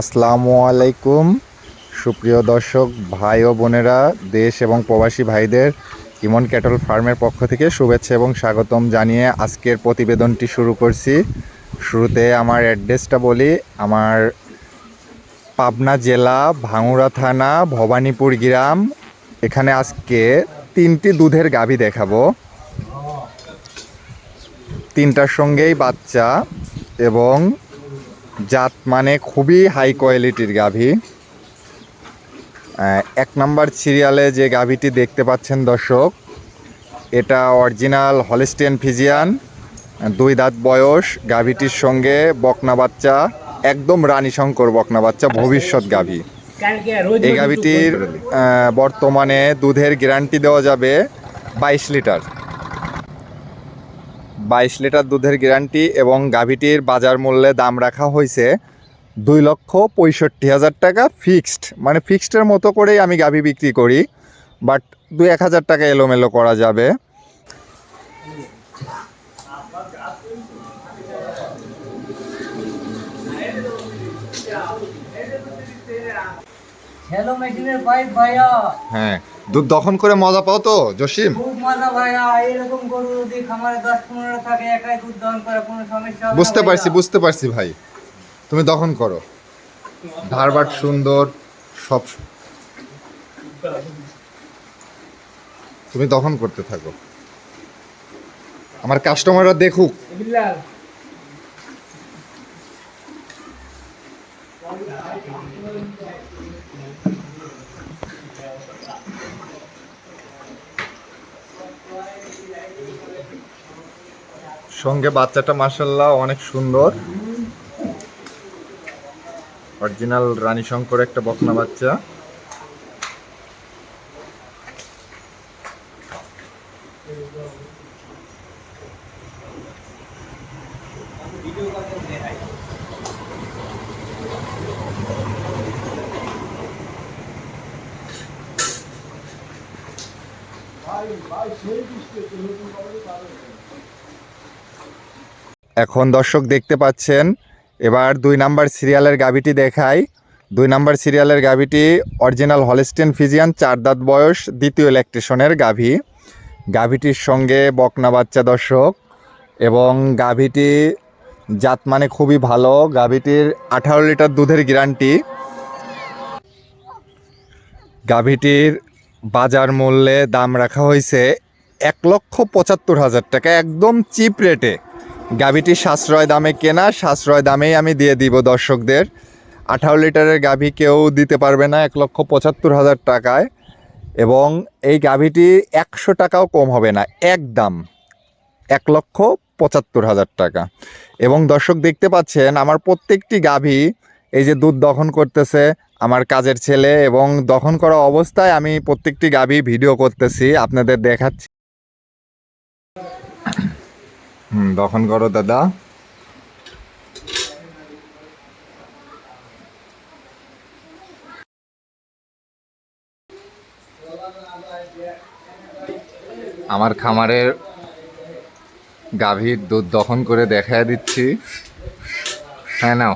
আসসালামু আলাইকুম। সুপ্রিয় দর্শক, ভাই ও বোনেরা, দেশ এবং প্রবাসী ভাইদের ইমন ক্যাটল ফার্মের পক্ষ থেকে শুভেচ্ছা এবং স্বাগতম জানিয়ে আজকের প্রতিবেদনটি শুরু করছি। শুরুতে আমার অ্যাড্রেসটা বলি, আমার পাবনা জেলা, ভাঙুরা থানা, ভবানীপুর গ্রাম। এখানে আজকে তিনটি দুধের গাভী দেখাবো। তিনটার সঙ্গেই বাচ্চা এবং জাত মানে খুবই হাই কোয়ালিটির গাভী। এক নাম্বার সিরিয়ালে যে গাভীটি দেখতে পাচ্ছেন দর্শক, এটা অরিজিনাল হলিস্টিয়ান ফিজিয়ান দুই দাঁত বয়স, গাভীটির সঙ্গে বকনা বাচ্চা, একদম রানী শঙ্কর বকনা বাচ্চা, ভবিষ্যৎ গাভী। এই গাভীটির বর্তমানে দুধের গ্যারান্টি দেওয়া যাবে বাইশ লিটার। বাইশ লিটার দুধের গ্যারান্টি এবং গাভীটির বাজার মূল্যে দাম রাখা হয়েছে দুই লক্ষ পঁয়ষট্টি হাজার টাকা ফিক্সড মানে ফিক্সডের মতো করেই আমি গাভী বিক্রি করি বাট দুই এক হাজার টাকা এলোমেলো করা যাবে। হ্যালো মেশিনের পাইপ ভাইয়া। হ্যাঁ দুধ দহন করে মজা পাও তো জসিম? খুব মজা ভাইয়া এরকম গরু যদি খামারে দশ পনেরো থাকে একাই দুধ দহন করে কোনো সমস্যা হবে বুঝতে পারছি বুঝতে পারছি ভাই। তুমি দহন করো। ধারবাট সুন্দর সব তুমি দহন করতে থাকো। আমার কাস্টমাররা দেখুক। বিল্লাল। সঙ্গে বাচ্চাটা মাসাল্লাহ অনেক সুন্দর। অরিজিনাল রানী শঙ্কর একটা বকনা বাচ্চা। এখন দর্শক দেখতে পাচ্ছেন, এবার দুই নাম্বার সিরিয়ালের গাভিটি দেখাই। দুই নাম্বার সিরিয়ালের গাভিটি অরিজিনাল হলিস্টেন ফিজিয়ান, চার দাঁত বয়স, দ্বিতীয় ইলেকট্রিশনের গাভি। গাভিটির সঙ্গে বকনা বাচ্চা দর্শক, এবং গাভিটি জাত মানে খুবই ভালো। গাভিটির আঠারো লিটার দুধের গ্যারান্টি। গাভিটির বাজার মূল্যে দাম রাখা হয়েছে এক লক্ষ পঁচাত্তর হাজার টাকা, একদম চিপ রেটে। গাভিটি সাশ্রয় দামে কেনা, সাশ্রয় দামেই আমি দিয়ে দিব দর্শকদের। আঠারো লিটারের গাভি কেউ দিতে পারবে না, এক লক্ষ পঁচাত্তর হাজার টাকায়। এবং এই গাভিটি একশো টাকাও কম হবে না একদম এক লক্ষ পঁচাত্তর হাজার টাকা। এবং দর্শক দেখতে পাচ্ছেন, আমার প্রত্যেকটি গাভী এই যে দুধ দহন করতেছে, আমার কাজের ছেলে, এবং দহন করা অবস্থায় আমি প্রত্যেকটি গাভী ভিডিও করতেছি, আপনাদের দেখাচ্ছি। হুম দখন করো দাদা। আমার খামারের গাভীর দুধ দহন করে দেখায় দিচ্ছি। হ্যাঁ নাও।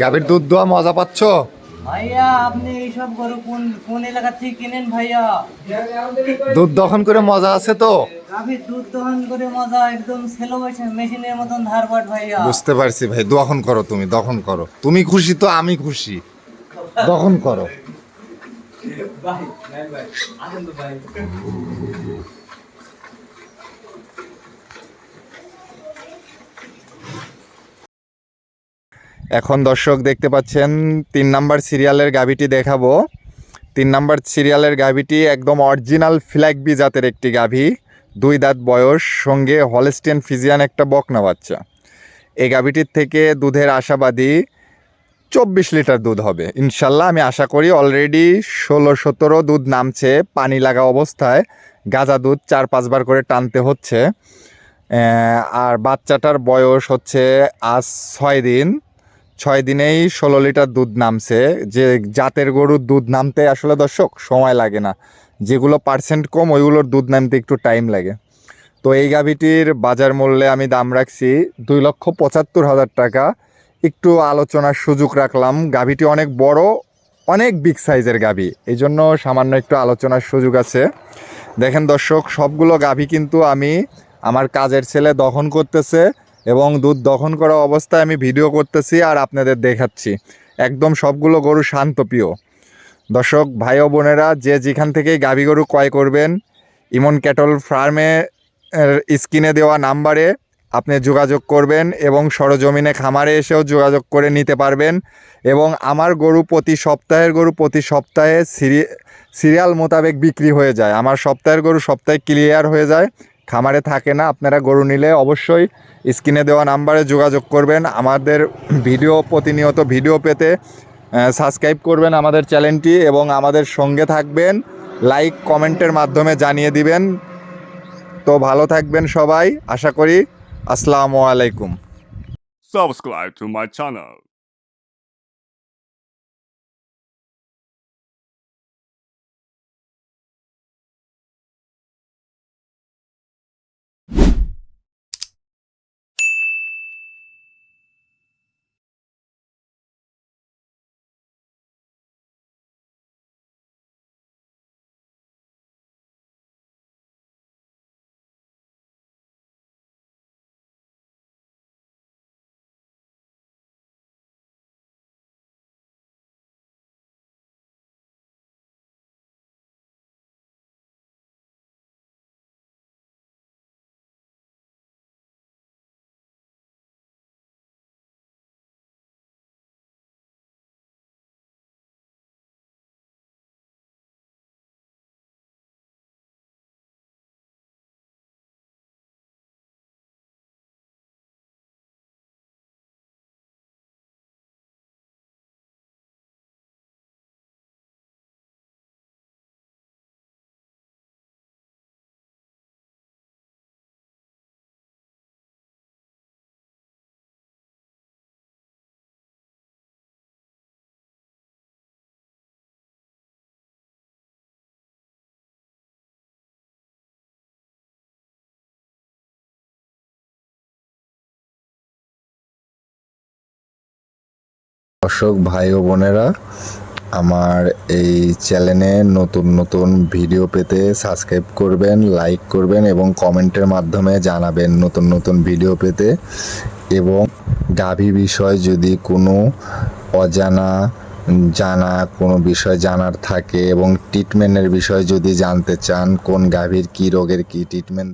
গাভীর দুধ দোয়া মজা পাচ্ছ? ভাইয়া আপনি এইসব গরু কোন কোন এলাকা থেকে কিনেন ভাইয়া? দুধ দহন করে মজা আছে তো? গাভীর দুধ দহন করে মজা একদম সেলো মেশিনের মতন ধারবাট ভাইয়া। বুঝতে পারছি ভাই দহন করো তুমি দহন করো। তুমি খুশি তো আমি খুশি। দহন করো। ভাই ভাই আসেন তো ভাই। এখন দর্শক দেখতে পাচ্ছেন, তিন নাম্বার সিরিয়ালের গাভিটি দেখাবো। তিন নাম্বার সিরিয়ালের গাভিটি একদম অরিজিনাল ফ্ল্যাগবি জাতের একটি গাভি। দুই দাঁত বয়স, সঙ্গে হলস্টেন ফিজিয়ান একটা বকনা বাচ্চা। এই গাভীটির থেকে দুধের আশাবাদী চব্বিশ লিটার দুধ হবে। ইনশাল্লাহ আমি আশা করি অলরেডি ষোলো সতেরো দুধ নামছে, পানি লাগা অবস্থায় গাজা দুধ চার পাঁচবার করে টানতে হচ্ছে। আর বাচ্চাটার বয়স হচ্ছে আজ ছয় দিন। ছয় দিনেই ষোলো লিটার দুধ নামছে। যে জাতের গরুর দুধ নামতে আসলে দর্শক সময় লাগে না। যেগুলো পার্সেন্ট কম, ওইগুলোর দুধ নামতে একটু টাইম লাগে। তো এই গাভীটির বাজার মূল্যে আমি দাম রাখছি দুই লক্ষ পঁচাত্তর হাজার টাকা। একটু আলোচনার সুযোগ রাখলাম। গাভীটি অনেক বড়, অনেক বিগ সাইজের গাভী। এই জন্য সামান্য একটু আলোচনার সুযোগ আছে। দেখেন দর্শক, সবগুলো গাভী কিন্তু আমি আমার কাজের ছেলে দহন করতেছে। এবং দুধ দহন করা অবস্থায় আমি ভিডিও করতেছি আর আপনাদের দেখাচ্ছি। একদম সবগুলো গরু শান্তপ্রিয় দর্শক, ভাই ও বোনেরা, যে যেখান থেকেই গাভী গরু ক্রয় করবেন, ইমন ক্যাটল ফার্মে স্ক্রিনে দেওয়া নাম্বারে আপনি যোগাযোগ করবেন এবং সরজমিনে খামারে এসেও যোগাযোগ করে নিতে পারবেন এবং আমার গরু প্রতি সপ্তাহের গরু প্রতি সপ্তাহে সিরি, সিরিয়াল মোতাবেক বিক্রি হয়ে যায়। আমার সপ্তাহের গরু সপ্তাহে ক্লিয়ার হয়ে যায়। খামারে থাকে না, আপনারা গরু নিলে অবশ্যই স্ক্রিনে দেওয়া নাম্বারে যোগাযোগ করবেন। আমাদের ভিডিও, প্রতিনিয়ত ভিডিও পেতে সাবস্ক্রাইব করবেন আমাদের চ্যানেলটি এবং আমাদের সঙ্গে থাকবেন। লাইক, কমেন্টের মাধ্যমে জানিয়ে দিবেন। তো ভালো থাকবেন সবাই। আশা করি। আসসালামু আলাইকুম। Subscribe to my channel. দর্শক, ভাই ও বোনেরা, আমার এই চ্যানেলে নতুন নতুন ভিডিও পেতে সাবস্ক্রাইব করবেন লাইক করবেন এবং কমেন্টের মাধ্যমে জানাবেন নতুন নতুন ভিডিও পেতে। এবং গাভী বিষয় যদি কোনো অজানা, জানা কোনো বিষয় জানার থাকে এবং ট্রিটমেন্টের বিষয় যদি জানতে চান, কোন গাভীর কী রোগের কী ট্রিটমেন্ট